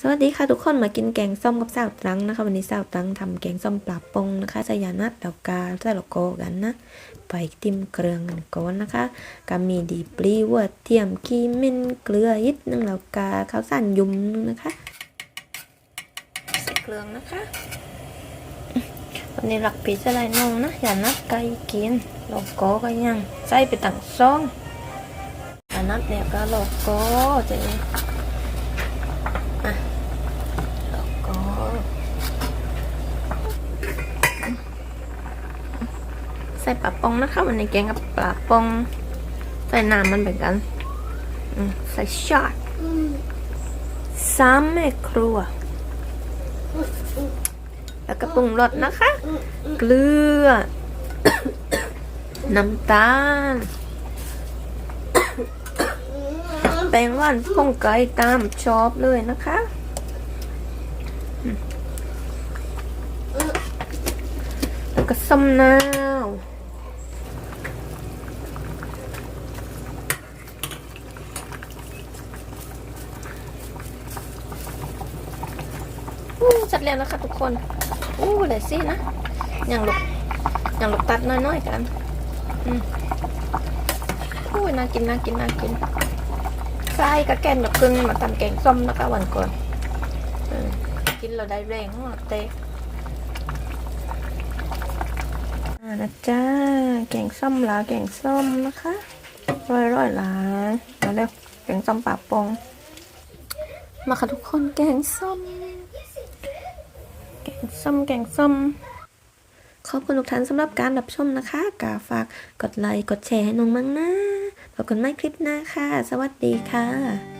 สวัสดีค่ะทุกคนมากินแกงส้มกับสาวตรังนะคะ วันนี้สาวตรังทำแกงส้มปลาปงนะคะใส่ยานัดดอกกาใส่ลโกกันนะไปติมเกลืองกันก่อนนะคะก็มีดีปลีวัวเทียมขี้มินเกลือยิดนึงแล้วกาข้าวสั่นยุมนึงนะคะใส่เกลืองนะคะวันนี้หลักปีจะไรน้องนะย่านัดไก่กินโลโก้ก็ยังใส่ไปตั้งซองย่านัดเนี่ยก็โลโก้จะโลโก้ใส่ปลาปองนะคะวันนี้แกงกับปลาปอง ใส่น้ำมันเหมือนกันใส่ช็อตสามแม่ครัว แล้วก็ปรุงรสนะคะ เกลือ น้ำตาลแป้งว่านพงไก่ตามชอบเลยนะคะแล้วก็ส้มนา วอู้จัดแล้วนะคะทุกคนอู้เดี๋ยวสินะอย่างหลูกอย่างหลูกตัดน้อยๆกันอืมอู้น่ากินน่ากินน่ากินใส่กระแกนแบบกึ่งมาทำแกงส้มนะคะวันก่อนกินเราได้แรงเตะอ่านะจ้าแกงส้มลาแกงส้มนะคะร่อยร่อยหลาเร็วแกงส้มปลาปองมาค่ะทุกคนแกงส้ม กงส้มแกงส้ม ขอบคุณทุกท่านสำหรับการรับชมนะคะกาฝากกดไลค์กดแชร์ให้น้องมั่งนะพบกันใหม่คลิปหน้าค่ะ สวัสดีค่ะ